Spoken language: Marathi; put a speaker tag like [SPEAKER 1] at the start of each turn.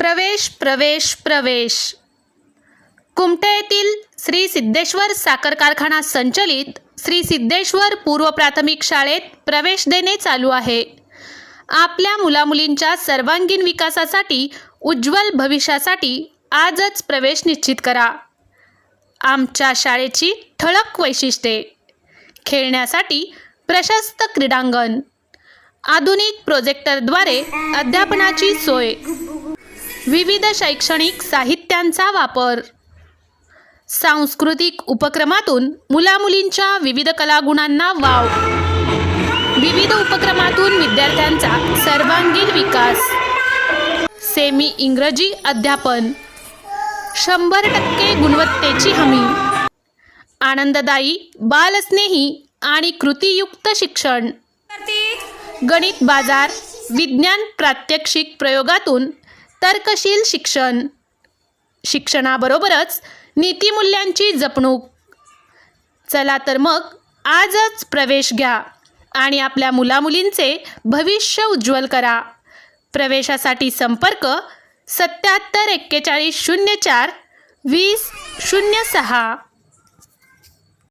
[SPEAKER 1] प्रवेश प्रवेश प्रवेश. कुमटे येथील श्री सिद्धेश्वर साखर कारखाना संचलित श्री सिद्धेश्वर पूर्व प्राथमिक शाळेत प्रवेश देणे चालू आहे. आपल्या मुलामुलींच्या सर्वांगीण विकासासाठी उज्ज्वल भविष्यासाठी आजच प्रवेश निश्चित करा. आमच्या शाळेची ठळक वैशिष्ट्ये. खेळण्यासाठी प्रशस्त क्रीडांगण. आधुनिक प्रोजेक्टरद्वारे अध्यापनाची सोय. विविध शैक्षणिक साहित्यांचा वापर. सांस्कृतिक उपक्रमातून मुलामुलींच्या विविध कलागुणांना वाव. विविध उपक्रमातून विद्यार्थ्यांचा सर्वांगीण विकास. सेमी इंग्रजी अध्यापन. शंभर टक्के गुणवत्तेची हमी. आनंददायी बालस्नेही आणि कृतीयुक्त शिक्षण. गणित बाजार विज्ञान प्रात्यक्षिक प्रयोगातून तर्कशील शिक्षण शिक्षणाबरोबरच नीतिमूल्यांची जपणूक. चला तर मग आजच प्रवेश घ्या आणि आपल्या मुलामुलींचे भविष्य उज्ज्वल करा. प्रवेशासाठी संपर्क सत्याहत्तर एक्केचाळीस शून्य चार वीस शून्य सहा.